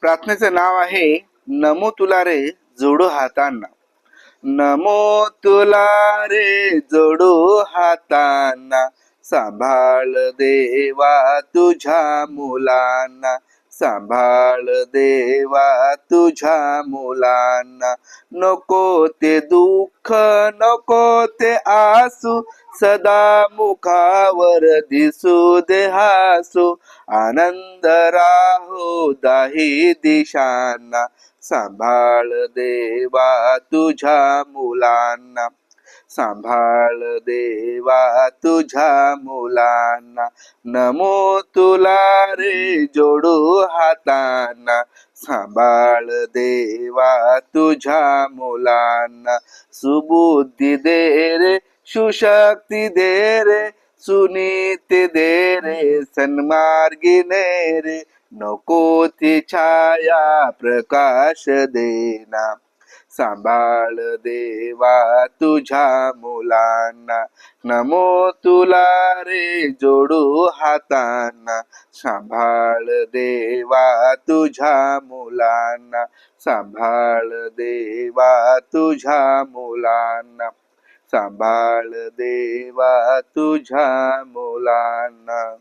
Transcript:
प्रार्थनेचं नाव आहे नमो तुला रे जोडू हातांना. नमो तुला रे जोडू हातांना. सांभाळ देवा तुझ्या मुलांना. सांभाळ देवा तुझ्या मुलांना. नको ते दुःख नको ते आसू. सदा मुखावर दिसू दे हासू. आनंद राहो दाही दिशांना सांभाळ देवा तुझ्या मुलांना. सांभाळ देवा तुझ्या मुलांना नमो तुला रे जोडू हातांना. सांभाळ देवा तुझ्या मुलांना सुबुद्धी दे रे सुशक्ती दे रे सुनीत दे रे सन्मार्गी ने रे नको ती छाया प्रकाश देना. सांभाळ देवा तुझ्या मुलांना नमो तुला रे जोडू हातांना. सांभाळ देवा तुझ्या मुलांना सांभाळ देवा तुझ्या मुलांना. सांभाळ देवा तुझ्या मुलांना.